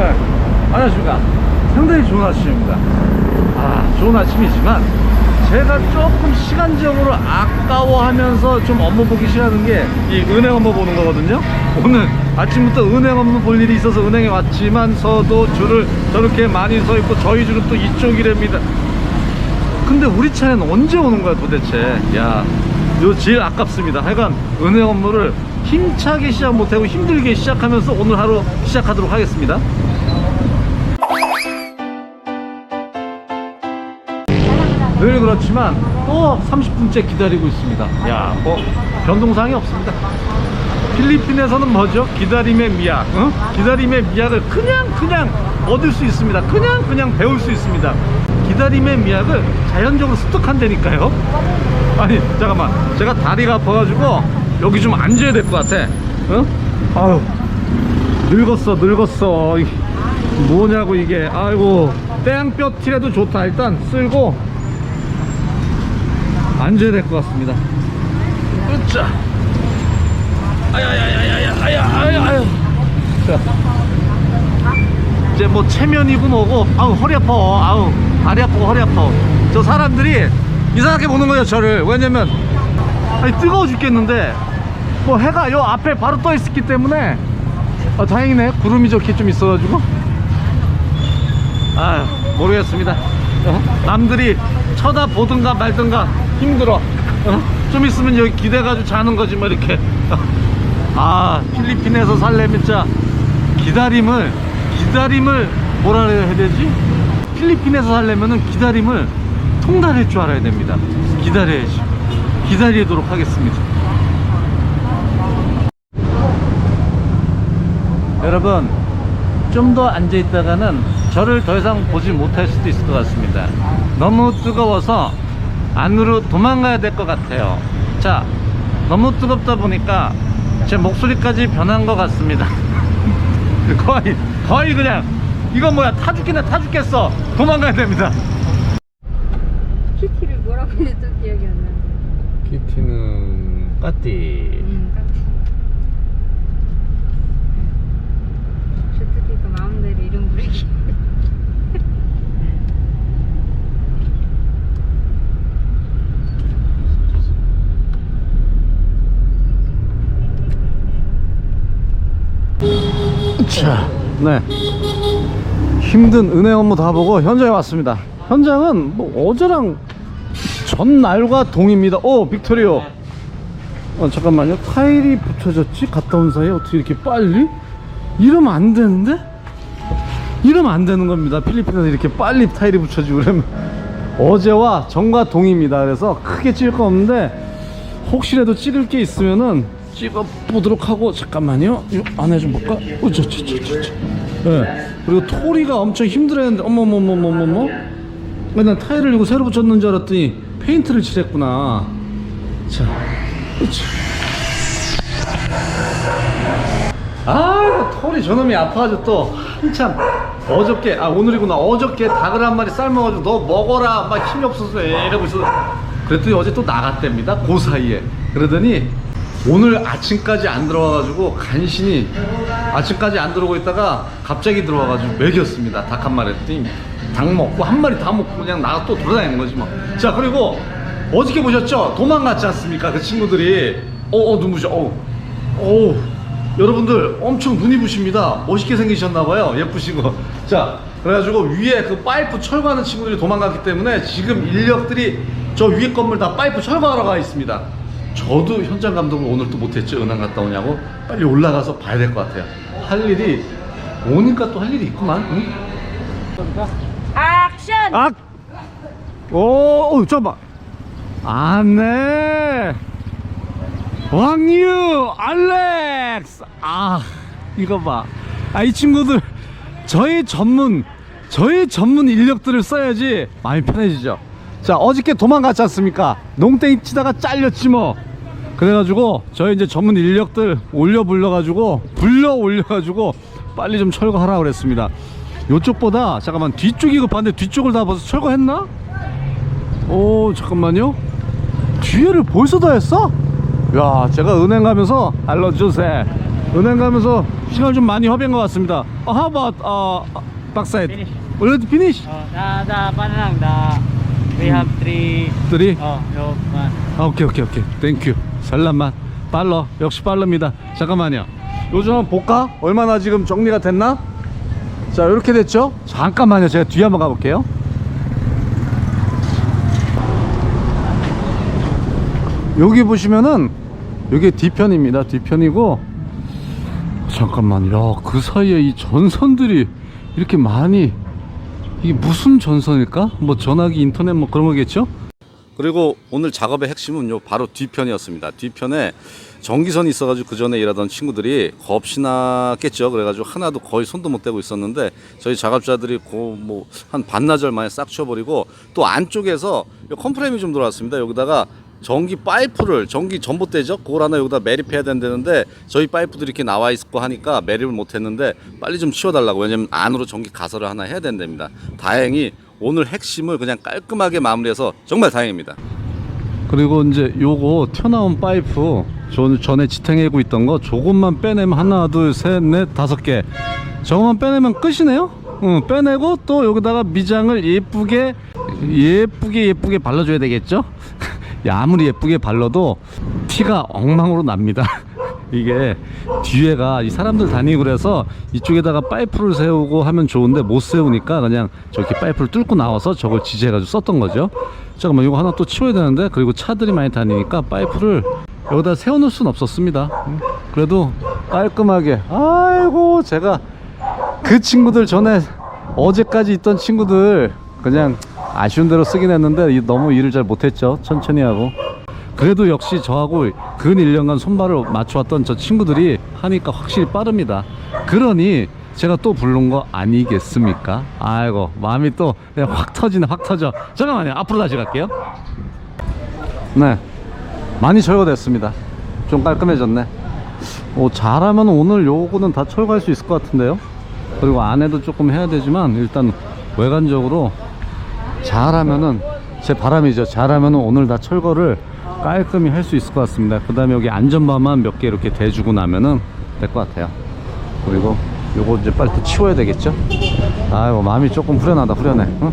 네. 안녕하십니까. 상당히 좋은 아침입니다. 아, 좋은 아침이지만, 제가 조금 시간적으로 아까워하면서 좀 업무 보기 싫어하는 게 이 은행 업무 보는 거거든요. 오늘 아침부터 은행 업무 볼 일이 있어서 은행에 왔지만서도 줄을 저렇게 많이 서 있고 저희 줄은 또 이쪽이랍니다. 근데 우리 차는 언제 오는 거야 도대체? 야, 이거 제일 아깝습니다. 하여간 은행 업무를 힘차게 시작 못하고 힘들게 시작하면서 오늘 하루 시작하도록 하겠습니다. 늘 그렇지만 또 30분째 기다리고 있습니다. 야, 뭐 변동사항이 없습니다. 필리핀에서는 뭐죠? 기다림의 미학, 어? 기다림의 미학을 그냥 그냥 얻을 수 있습니다. 그냥 그냥 배울 수 있습니다. 기다림의 미학을 자연적으로 습득한다니까요. 아니 잠깐만, 제가 다리가 아파가지고 여기 좀 앉아야 될 것 같아. 어? 아유, 늙었어, 늙었어. 이, 뭐냐고 이게. 아이고, 땡뼈 티라도 좋다. 일단 쓸고 앉아야 될 것 같습니다. 으쌰. 아야야야야야 아야 아야 아야. 자. 이제 뭐 체면이고 뭐고 아우 허리 아파 아우 다리 아프고 허리 아파. 저 사람들이 이상하게 보는 거예요 저를. 왜냐면 아니 뜨거워 죽겠는데 뭐 해가 요 앞에 바로 떠 있었기 때문에 아 다행이네. 구름이 저렇게 좀 있어가지고. 아 모르겠습니다. 어? 남들이 쳐다보든가 말든가 힘들어. 어? 좀 있으면 여기 기대가지고 자는 거지 뭐 이렇게. 아 필리핀에서 살려면 진짜 기다림을 기다림을 뭐라 해야 되지? 필리핀에서 살려면은 기다림을 통달할 줄 알아야 됩니다. 기다려야지. 기다리도록 하겠습니다. 여러분 좀 더 앉아 있다가는 저를 더 이상 보지 못할 수도 있을 것 같습니다. 너무 뜨거워서 안으로 도망가야 될 것 같아요. 자 너무 뜨겁다 보니까 제 목소리까지 변한 것 같습니다. 거의 거의 그냥 이건 뭐야 타 죽겠네 타 죽겠어. 도망가야 됩니다. 키티를 뭐라고 했죠 기억이 안 나네. 키티는 까띠 음, 딱. 주특기가 마음대로 이름 부르기. 자, 네. 힘든 은행 업무 다 보고 현장에 왔습니다. 현장은 뭐 어제랑 전날과 동입니다. 오, 빅토리오. 어, 잠깐만요. 타일이 붙여졌지? 갔다 온 사이에 어떻게 이렇게 빨리? 이러면 안 되는데? 이러면 안 되는 겁니다. 필리핀에서 이렇게 빨리 타일이 붙여지고 그러면 어제와 전과 동입니다. 그래서 크게 찍을 거 없는데 혹시라도 찍을 게 있으면은 찍어 보도록 하고 잠깐만요. 이 안에 좀 볼까? 어, 저, 저, 저, 저, 저. 네. 그리고 토리가 엄청 힘들어했는데 어머머머머머머. 난 타일을 이거 새로 붙였는 줄 알았더니 페인트를 칠했구나. 자, 그렇지. 아, 토리 저놈이 아파가지고 또 한참 어저께 아 오늘이구나 어저께 닭을 한 마리 삶아가지고 너 먹어라 막 힘이 없어서 이러고 있어. 그랬더니 어제 또 나갔답니다. 그 사이에 그러더니 오늘 아침까지 안 들어와가지고 간신히 아침까지 안 들어오고 있다가 갑자기 들어와가지고 먹였습니다. 닭 한 마리 했더니 닭 먹고 한 마리 다 먹고 그냥 나가 또 돌아다니는 거지 뭐. 자 그리고 어저께 보셨죠? 도망갔지 않습니까? 그 친구들이 어어 눈부셔 어우 어우 여러분들 엄청 눈이 부십니다. 멋있게 생기셨나봐요. 예쁘시고. 자, 그래가지고 위에 그 파이프 철거하는 친구들이 도망갔기 때문에 지금 인력들이 저 위에 건물 다 파이프 철거하러 가 있습니다. 저도 현장 감독을 오늘 또 못했죠. 은행 갔다 오냐고. 빨리 올라가서 봐야 될 것 같아요. 할 일이, 오니까 또 할 일이 있구만. 응? 액션! 아! 오, 오, 잠깐만. 안 네. 왕유 알렉스 아 이거 봐 아 이 친구들 저희 전문 저희 전문 인력들을 써야지 마음이 편해지죠 자 어저께 도망갔지 않습니까 농땡이 치다가 잘렸지 뭐 그래가지고 저희 이제 전문 인력들 올려 불러가지고 불러 올려가지고 빨리 좀 철거하라 그랬습니다 요쪽보다 잠깐만 뒤쪽이 급한데 뒤쪽을 다 벌써 철거했나? 오 잠깐만요 뒤에를 벌써 다 했어? 야 제가 은행 가면서 알려주세 은행 가면서 시간을 좀 많이 허비한 것 같습니다. Uh, how about uh, backside? Finish. Already finish? The the paano lang the we have three. Three? oh no one. 아, 오케이 오케이 오케이. 땡큐 살람만. 빨러. 역시 빨릅니다. 잠깐만요. 요즘 한번 볼까? 얼마나 지금 정리가 됐나? 자 이렇게 됐죠? 잠깐만요. 제가 뒤에 한번 가볼게요. 여기 보시면은 여기 뒤편입니다. 뒤편이고. 잠깐만 야 그 사이에 이 전선들이 이렇게 많이 이게 무슨 전선일까? 뭐 전화기 인터넷 뭐 그런 거겠죠? 그리고 오늘 작업의 핵심은 요 바로 뒤편이었습니다. 뒤편에 전기선이 있어가지고 그 전에 일하던 친구들이 겁시나 겠죠. 그래가지고 하나도 거의 손도 못 대고 있었는데 저희 작업자들이 뭐한 반나절 만에 싹 치워버리고 또 안쪽에서 요 컴프레임이 좀 들어왔습니다. 여기다가 전기 파이프를 전기 전봇대죠. 그걸 하나 여기다 매립해야 된다는데 저희 파이프들이 이렇게 나와 있고 하니까 매립을 못했는데 빨리 좀 치워달라고 왜냐면 안으로 전기 가설을 하나 해야 된답니다. 다행히 오늘 핵심을 그냥 깔끔하게 마무리해서 정말 다행입니다. 그리고 이제 요거 튀어나온 파이프 전, 전에 지탱하고 있던 거 조금만 빼내면 하나 둘셋넷 다섯 개 저것만 빼내면 끝이네요 응, 빼내고 또 여기다가 미장을 예쁘게 예쁘게 예쁘게 발라줘야 되겠죠 야, 아무리 예쁘게 발라도 티가 엉망으로 납니다. 이게 뒤에가 이 사람들 다니고 그래서 이쪽에다가 파이프를 세우고 하면 좋은데 못 세우니까 그냥 저렇게 파이프를 뚫고 나와서 저걸 지지해가지고 썼던 거죠. 잠깐만 이거 하나 또 치워야 되는데 그리고 차들이 많이 다니니까 파이프를 여기다 세워놓을 순 없었습니다. 음, 그래도 깔끔하게. 아이고 제가 그 친구들 전에 어제까지 있던 친구들 그냥 아쉬운 대로 쓰긴 했는데 이- 너무 일을 잘 못했죠 천천히 하고 그래도 역시 저하고 근 1년간 손발을 맞춰왔던 저 친구들이 하니까 확실히 빠릅니다. 그러니 제가 또 부른 거 아니겠습니까? 아이고 마음이 또 확 터지네 확 터져. 잠깐만요 앞으로 다시 갈게요. 네 많이 철거됐습니다. 좀 깔끔해졌네. 어, 잘하면 오늘 요거는 다 철거할 수 있을 것 같은데요. 그리고 안에도 조금 해야 되지만 일단 외관적으로 잘하면은 제 바람이죠. 잘하면은 오늘 다 철거를 깔끔히 할 수 있을 것 같습니다. 그 다음에 여기 안전바만 몇 개 이렇게 대주고 나면은 될 것 같아요. 그리고 요거 이제 빨리 또 치워야 되겠죠? 아이고 마음이 조금 후련하다 후련해. 응?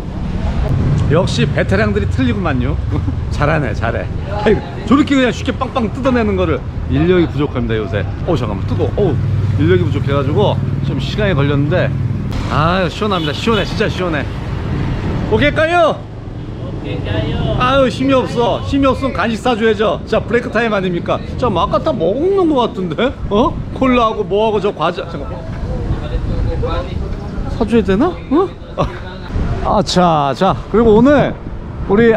역시 베테랑들이 틀리구만요. 잘하네, 잘해. 아이고, 저렇게 그냥 쉽게 빵빵 뜯어내는 거를 인력이 부족합니다 요새. 어 잠깐만 뜨거. 어 인력이 부족해가지고 좀 시간이 걸렸는데 아 시원합니다. 시원해, 진짜 시원해. 오케이까요? Kayo. 아유 힘이 없어. 힘이 없으면 간식 사줘야죠. 자 브레이크 타임 아닙니까? 자뭐 아까 다 먹는 거 같은데? 어? 콜라하고 뭐하고 저 과자 잠깐 사줘야 되나? 어? 아자 자 그리고 오늘 우리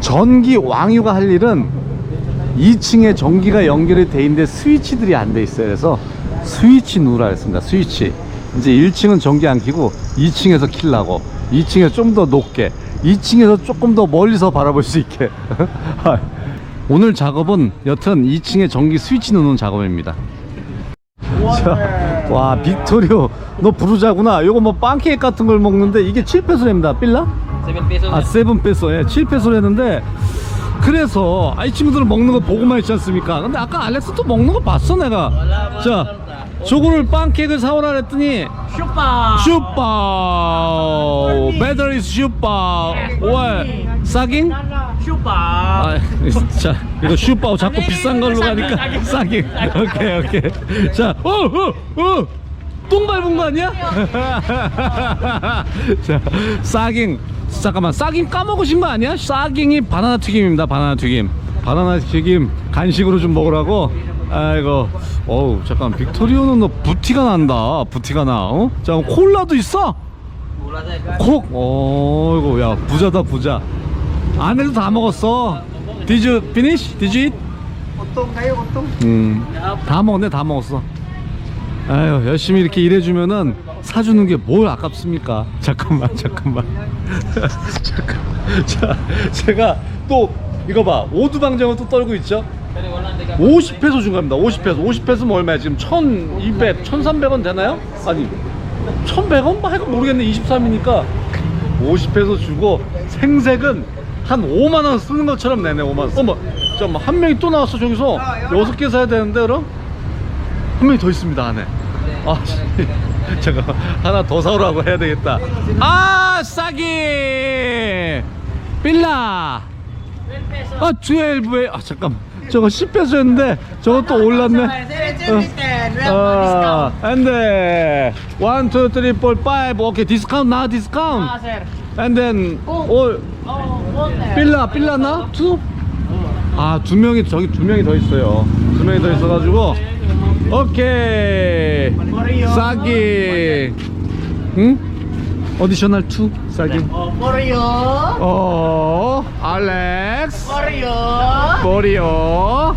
전기 왕유가 할 일은 2층에 전기가 연결이 돼 있는데 스위치들이 안 돼 있어요. 그래서 스위치 누라 했습니다. 스위치 이제 1층은 전기 안 켜고 2층에서 킬라고 2층에서 좀 더 높게 2층에서 조금 더 멀리서 바라볼 수 있게. 오늘 작업은 여튼 2층에 전기 스위치 넣는 작업입니다. 자, 와 빅토리오 너 부르자구나. 요거 뭐 빵케이크 같은 걸 먹는데 이게 7페소입니다. 빌라? Seven pesos. 아 세븐 페소. 예 7페소를 했는데 그래서 아이 친구들은 먹는 거 보고만 있지 않습니까? 근데 아까 알렉스 또 먹는 거 봤어 내가. 자 저거를 빵케이크를 사오라 그랬더니 Shupa. 슈퍼. 배터리 슈퍼. 왜? 싸긴? Shupa. 아, 자 이거 슈퍼 자꾸 비싼 걸로 가니까 싸긴 오케이 오케이. 자어어어 똥 밟은 거 아니야? 자 싸깅. 잠깐만 싸깅 까먹으신 거 아니야? 싸깅이 바나나 튀김입니다 바나나 튀김. 바나나 튀김 간식으로 좀 먹으라고 아이고 어우 잠깐 빅토리오는 너 부티가 난다 부티가 나 어? 자 콜라도 있어? 콕 어이구 야 부자다 부자 안에도 다 먹었어 Did you finish? Did you eat? Utong kayo, utong. 음, 다 먹었네 다 먹었어 아유 열심히 이렇게 일해주면은 사주는 게 뭘 아깝습니까 잠깐만 잠깐만 잠깐 자 제가 또 이거 봐 오두방정을 또 떨고 있죠 50페소 준 겁니다. 50페소 50페소면 얼마야? 지금 1200 1300원 되나요? 아니 1100원? 뭐 하여간 모르겠네. 23이니까. 50페소 주고 생색은 한 5만원 쓰는 것처럼 내네 5만원. 어머 잠깐만. 한 명이 또 나왔어 저기서? 6개 사야 되는데 그럼? 한 명이 더 있습니다 안에. 아 씨. 잠깐 하나 더 사오라고 해야 되겠다. 아 싸기! 빌라! 아 12에 아 잠깐 저거 10페소였는데 저거 또 올랐네 어, and then one, two, three, four, five. Okay, discount now, discount. sir. And then all Oh, water. 빌라 빌라 나 two. 아, 두 명이 저기 두 명이 더 있어요. 두 명이 더 있어가지고 오케이 싸기. 응? 어디셔널 투 싸기. For you. 어, 알렉스. You. 보리오.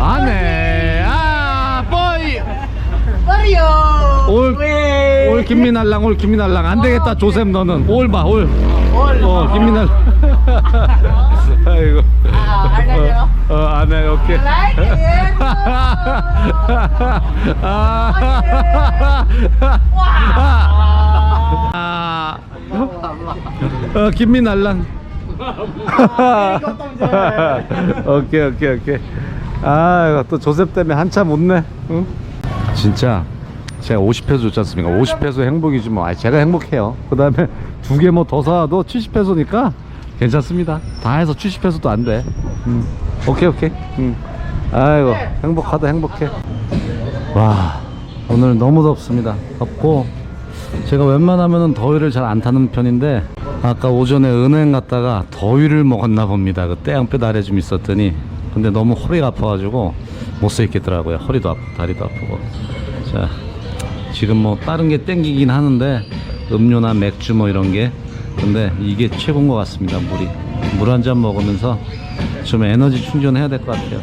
아네. 아, 보이. For you. 올, 올 김민알랑 올 김민알랑 안 되겠다 조셉 너는 올 봐 올. 어 김민알. 아이고. 아? 어, 어, 안 해, 오케이. like it. 아. 어, 김민 알랑. 오케이, 오케이, 오케이. 아, 또 조셉 때문에 한참 웃네. 응? 진짜 제가 50페소 줬지 않습니까? 50페소 행복이지 뭐. 아, 제가 행복해요. 그 다음에 두 개 뭐 더 사도 70페소니까 괜찮습니다. 다 해서 70페소도 안 돼. 음. 오케이, 오케이. 음. 아이고, 행복하다, 행복해. 와, 오늘 너무 덥습니다. 덥고, 제가 웬만하면 더위를 잘 안 타는 편인데, 아까 오전에 은행 갔다가 더위를 먹었나 봅니다. 그 떼양볕 아래 좀 있었더니, 근데 너무 허리가 아파가지고 못 서 있겠더라고요. 허리도 아프고, 다리도 아프고. 자, 지금 뭐 다른 게 땡기긴 하는데, 음료나 맥주 뭐 이런 게. 근데 이게 최고인 것 같습니다, 물이. 물 한 잔 먹으면서 좀 에너지 충전해야 될 것 같아요.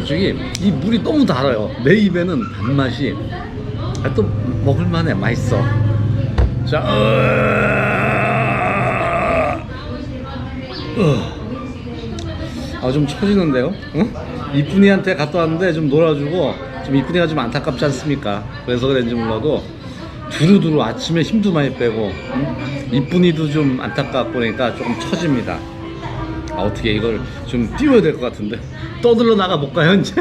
솔직히 이 물이 너무 달아요. 내 입에는 단맛이 아, 또 먹을만해. 맛있어. 자 아좀 처지는데요? 응? 이쁜이한테 갔다 왔는데 좀 놀아주고 좀 이쁜이가 좀 안타깝지 않습니까? 그래서 그런지 몰라도 두루두루 아침에 힘도 많이 빼고 응? 이쁜이도 좀 안타깝고 그러니까 조금 처집니다 아 어떻게 이걸 좀 띄워야 될 것 같은데 떠들러 나가 볼까요 이제?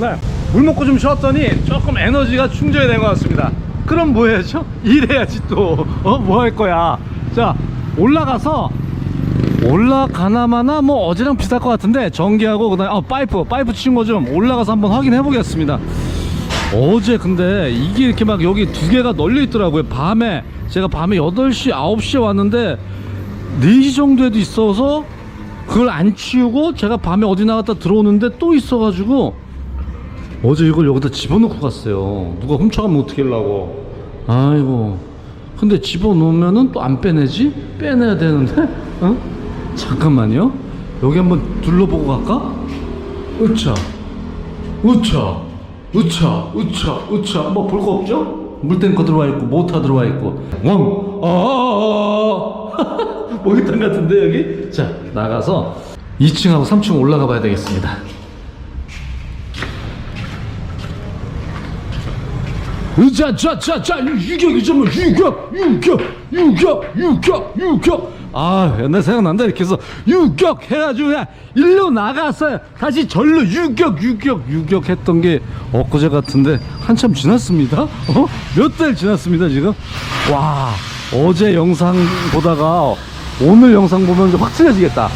네, 물 먹고 좀 쉬었더니 조금 에너지가 충전이 된 것 같습니다. 그럼 뭐 해야죠? 일해야지 또. 어, 뭐 할 거야? 자, 올라가서 올라가나마나 뭐 어제랑 비슷할 것 같은데 전기하고 그 다음에 아 파이프 파이프 치는 거좀 올라가서 한번 확인해 보겠습니다. 어제 근데 이게 이렇게 막 여기 두 개가 널려 있더라고요. 밤에 제가 밤에 8시, 9시에 왔는데 4시 정도에도 있어서 그걸 안 치우고 제가 밤에 어디 나갔다 들어오는데 또 있어가지고 어제 이걸 여기다 집어넣고 갔어요. 누가 훔쳐가면 어떻게 하려고. 아이고. 근데 집어넣으면은 또 안 빼내지? 빼내야 되는데? 어? 잠깐만요. 여기 한번 둘러보고 갈까? 으차. 으차. 으차. 으차. 으차. 뭐 볼 거 없죠? 물탱커 들어와 있고, 모터 들어와 있고. 왕! 아! 목욕탕 같은데, 여기? 자, 나가서 2층하고 3층 올라가 봐야 되겠습니다. 으자자자자 유격 이점은 유격 유격 유격 유격 유격 아 옛날 생각난다 이렇게 해서 유격 해가지고 그냥 일로 나가서 다시 절로 유격 유격 유격 했던 게 엊그제 같은데 한참 지났습니다 어? 몇 달 지났습니다 지금 와 어제 영상 보다가 오늘 영상 보면 확 틀려지겠다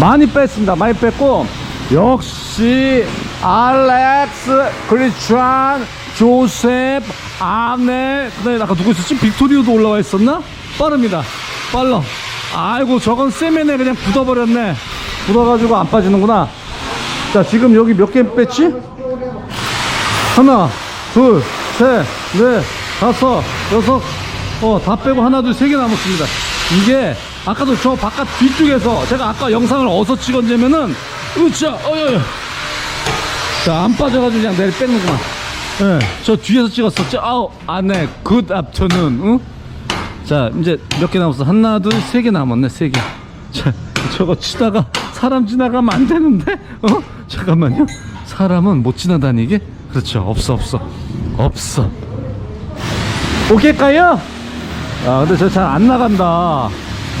많이 뺐습니다. 많이 뺐고 역시 알렉스, 크리스찬, 조셉, 아네 그다음에 아까 누구 있었지? 빅토리오도 올라와 있었나? 빠릅니다. 빨라. 아이고 저건 세면에 그냥 굳어버렸네. 굳어가지고 안 빠지는구나. 자 지금 여기 몇 개 뺐지? 하나, 둘, 셋, 넷, 다섯, 여섯, 어, 다 빼고 하나, 둘, 세 개 남았습니다. 이게 아까도 저 바깥 뒤쪽에서 제가 아까 영상을 어디서 찍었냐면은 으쌰 어여여 자안 빠져가지고 그냥 내일 뺏는구만. 예, 저 뒤에서 찍었었죠 아우 안에 굿 앞터는 응? 자 이제 몇 개 남았어? 하나 둘 세 개 남았네 세개 자 저거 치다가 사람 지나가면 안 되는데? 어? 잠깐만요. 사람은 못 지나다니게? 그렇죠. 없어 없어. 없어. 오케이까요 아 근데 저 잘 안 나간다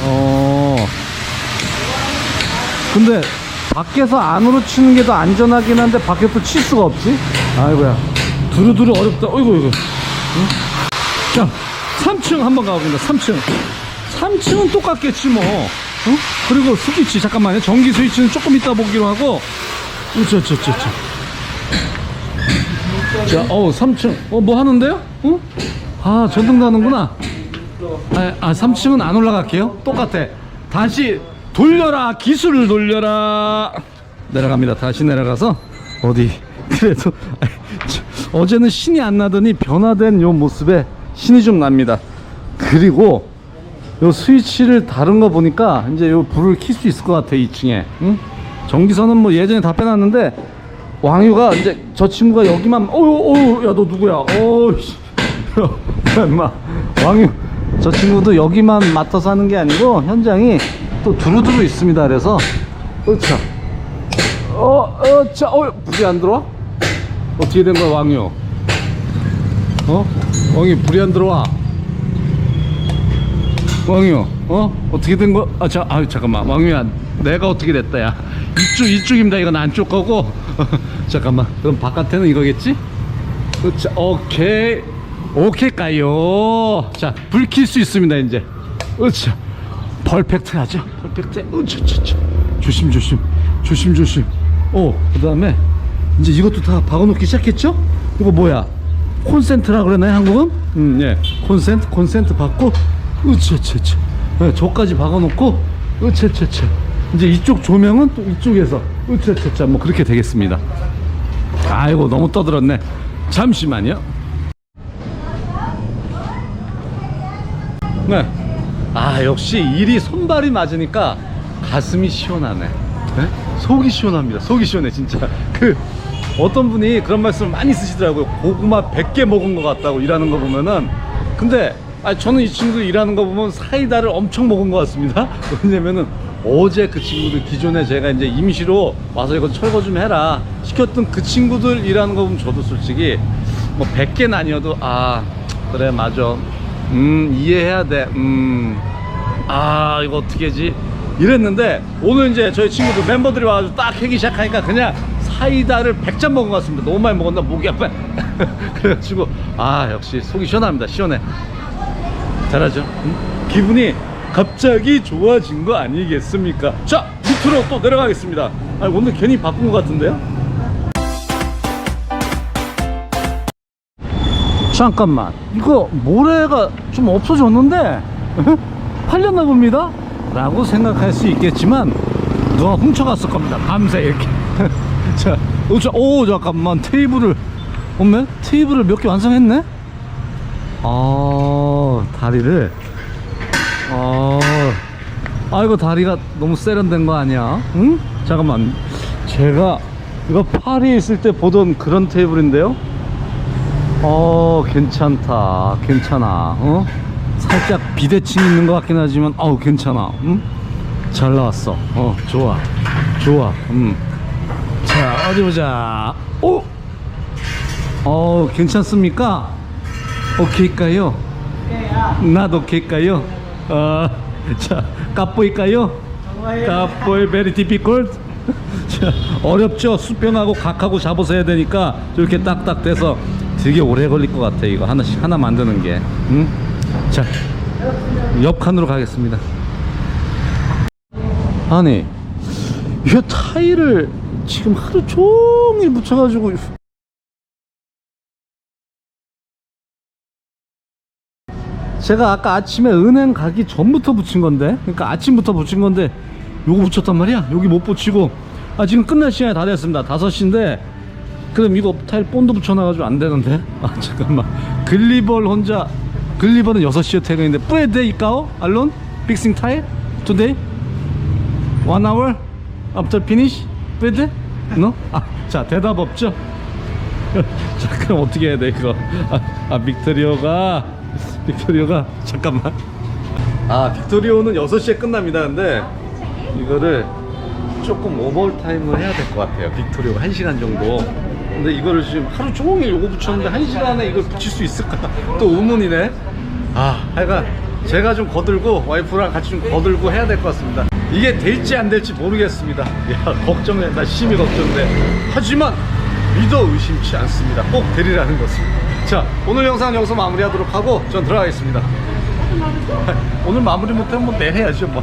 어 근데 밖에서 안으로 치는 게 더 안전하긴 한데 밖에 또 칠 수가 없지 아이고야 두루두루 어렵다 어이구 어이구 응? 자 3층 한번 가보겠습니다 3층 3층은 똑같겠지 뭐 응? 그리고 스위치 잠깐만요 전기 스위치는 조금 이따 보기로 하고 저저저저 자, 어, 3층. 어, 뭐 하는데요? 어? 아, 전등 나는구나. 아, 아, 3층은 안 올라갈게요. 똑같아. 다시 돌려라. 기술을 돌려라. 내려갑니다. 다시 내려가서 어디 그래도 어제는 신이 안 나더니 변화된 요 모습에 신이 좀 납니다. 그리고 요 스위치를 다른 거 보니까 이제 요 불을 켤수 있을 것 같아 2층에 응? 전기선은 뭐 예전에 다 빼놨는데 왕유가 이제 저 친구가 여기만 어유 어유 야 너 누구야 어이씨 야 임마 왕유 저 친구도 여기만 맡아서 하는 게 아니고 현장이 또 두루두루 있습니다. 그래서 어차 어어자 어 불이 안 들어와? 어떻게 된 거야 왕유? 어? 왕유 불이 안 들어와? 왕유 어? 어떻게 된 거? 아 잠깐만. 왕유야 내가 어떻게 됐다 야. 이쪽 이쪽입니다. 이건 안쪽 거고. 잠깐만. 그럼 바깥에는 이거겠지? 그렇죠. 오케이 오케이까요? 자 불 킬 수 있습니다 이제. 그렇죠 퍼펙트 하죠? 퍼펙트 으차 차차 조심 조심. 조심 조심. 어그 다음에 이제 이것도 다 박아놓기 시작했죠? 이거 뭐야? 콘센트라 그러나요 한국은? 음 예. 콘센트 콘센트 받고 으차 차차 네, 저까지 박아놓고 으차 차차 이제 이쪽 조명은 또 이쪽에서 으차 차차 뭐 그렇게 되겠습니다. 아이고 너무 떠들었네. 잠시만요 네. 아 역시 일이 손발이 맞으니까 가슴이 시원하네. 네? 속이 시원합니다. 속이 시원해 진짜. 그 어떤 분이 그런 말씀을 많이 쓰시더라고요. 고구마 100개 먹은 것 같다고 일하는 거 보면은. 근데 아 저는 이 친구들 일하는 거 보면 사이다를 엄청 먹은 것 같습니다. 왜냐면은 어제 그 친구들 기존에 제가 이제 임시로 와서 이거 철거 좀 해라 시켰던 그 친구들 일하는 거 보면 저도 솔직히 뭐 100개는 아니어도 아 그래 맞아 음 이해해야 돼음아 이거 어떻게 하지? 이랬는데 오늘 이제 저희 친구들 멤버들이 와가지고 딱 하기 시작하니까 그냥 사이다를 100잔 먹은 것 같습니다. 너무 많이 먹었나? 목이 아파. 그래가지고 아 역시 속이 시원합니다. 시원해. 잘하죠? 응? 기분이 갑자기 좋아진 거 아니겠습니까? 자 밑으로 또 내려가겠습니다. 아 오늘 괜히 바쁜 것 같은데요 잠깐만. 이거 모래가 좀 없어졌는데 팔렸나 봅니다? 라고 생각할 수 있겠지만 누가 훔쳐갔을 겁니다. 밤새 이렇게. 자, 오, 자, 오 잠깐만. 테이블을 어메 테이블을 몇 개 완성했네? 아 다리를. 아 아이고 다리가 너무 세련된 거 아니야? 응? 잠깐만. 제가 이거 파리에 있을 때 보던 그런 테이블인데요 어 괜찮다. 괜찮아. 어? 살짝 비대칭 있는 것 같긴 하지만 어우 괜찮아. 응? 잘 나왔어. 어 좋아. 좋아. 음 자 어디 보자. 오! 어 괜찮습니까? 오케이까요? 나도 오케이까요? 어 자 까보일까요? 까보이 베리 디피콜트 자, 어렵죠? 수평하고 각하고 잡아서 해야 되니까 이렇게 딱딱 돼서 되게 오래 걸릴 것 같아 이거. 하나씩 하나 만드는 게. 응? 자 옆 칸으로 가겠습니다. 아니 이 타일을 지금 하루 종일 붙여가지고 제가 아까 아침에 은행 가기 전부터 붙인 건데 그러니까 아침부터 붙인 건데 요거 붙였단 말이야. 여기 못 붙이고. 아 지금 끝날 시간이 다 됐습니다. 5시인데 그럼 이거 타일 본드 붙여놔가지고 안 되는데 아 잠깐만 글리벌 혼자 글리벌은 6시에 퇴근인데 뿌에데 이까오 알론 빅싱 타일 today? One hour after finish with? No? 아, 자 대답 없죠? 자 그럼 어떻게 해야 돼 이거? 아, 아 빅토리오가 빅토리오가 잠깐만. 아 빅토리오는 6시에 끝납니다. 근데 이거를 조금 오버타임을 해야 될 것 같아요. 빅토리오가 1시간 정도. 근데 이거를 지금 하루 종일 요거 붙였는데 1시간에 이걸 붙일 수 있을까? 또 의문이네. 아, 하여간 제가 좀 거들고 와이프랑 같이 좀 거들고 해야 될 것 같습니다. 이게 될지 안 될지 모르겠습니다. 야, 걱정해. 나 심히 걱정돼. 하지만 믿어 의심치 않습니다. 꼭 되리라는 것을. 자, 오늘 영상 여기서 마무리하도록 하고 전 들어가겠습니다. 오늘 마무리 못하면 뭐 내일 해야죠 뭐.